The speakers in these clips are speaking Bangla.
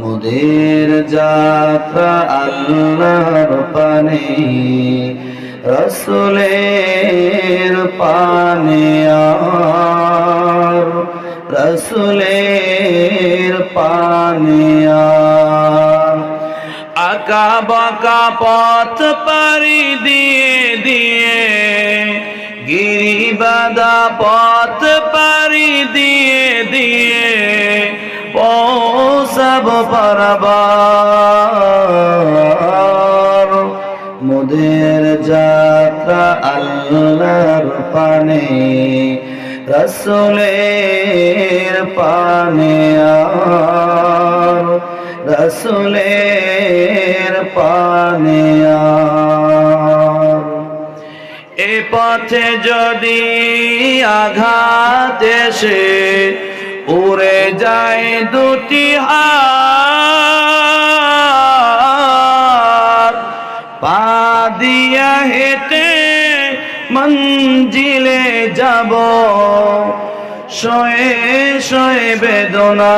মোদের যাত্রা আল্লাহর পানে, রসুলের পানে রসুলের পানে আকা বাঁকা পথ পারি দিয়ে দিয়ে, গিরিবাদা পথ পারি দিয়ে দিয়ে পারাবার। মোদের যাত্রা আল্লাহর পানে, রসুলের পানে রসুলের পানে এ পথে যদি আঘাত এসে, উড়ে যায় দুটি হাত হেঁটে মঞ্জিলে যাব। শয়ে শয়ে বেদনা।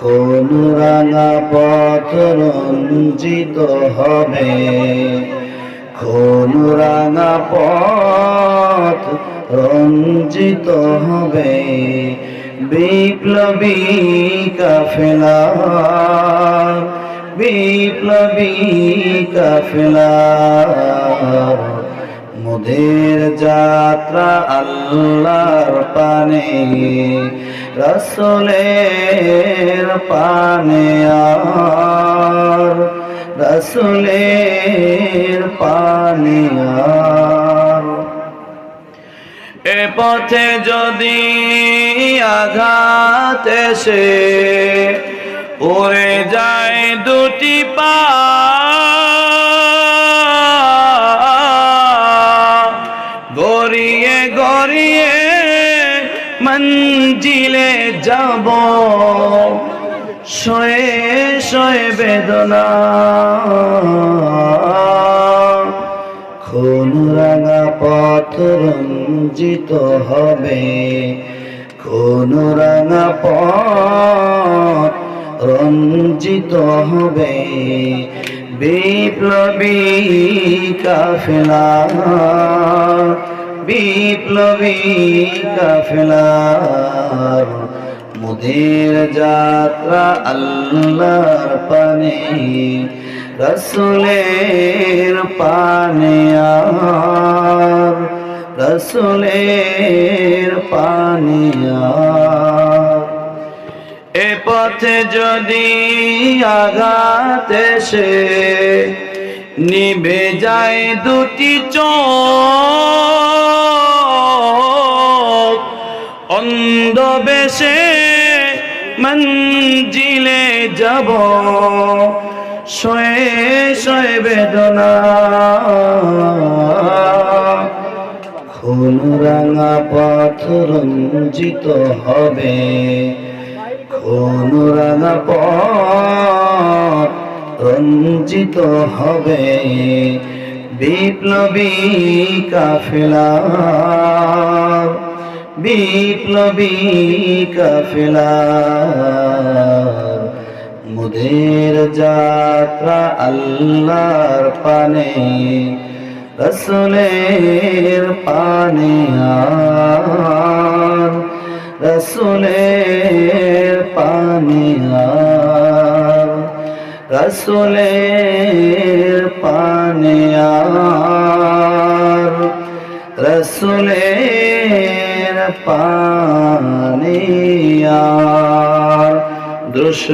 কোন রাঙা পথ রঞ্জিত হবে? কোন রাঙা পথ রঞ্জিত হবে? বিপ্লবী কাফেলা বিপ্লবী কাফেলা। মোদের যাত্রা আল্লাহর পানে, রসুলের পানে রসুলের পানে এ পথে যদি আঘাত এসে উড়ে যায় দুটি পা। গড়িয়ে গড়িয়ে মঞ্জিলে যাব। শয়ে শয়ে বেদনা। খুন রাঙা পথ রঞ্জিত হবে। খুন রাঙা পথ রঞ্জিত হবে। বিপ্লবী কাফেলা বিপ্লবী কাফেলা মুদের যাত্রা আল্লাহর পানে রসুলের পানে রসুলের পানে পথে যদি আঘাত এসে নিভে যায় দুটি চোখ, অন্ধ বেশে মঞ্জিলে যাব। শয়ে শয়ে বেদনা। খুন রাঙা পথ রঞ্জিত হবে। খুন রাঙা পথ রঞ্জিত হবে। বিপ্লবী কাফেলা বিপ্লবী কাফেলা, মুদের যাত্রা আল্লাহর পানে, রসুলের পানে রসুলের রসুলের পানে আর রসুলের পানে আর। দৃশ্য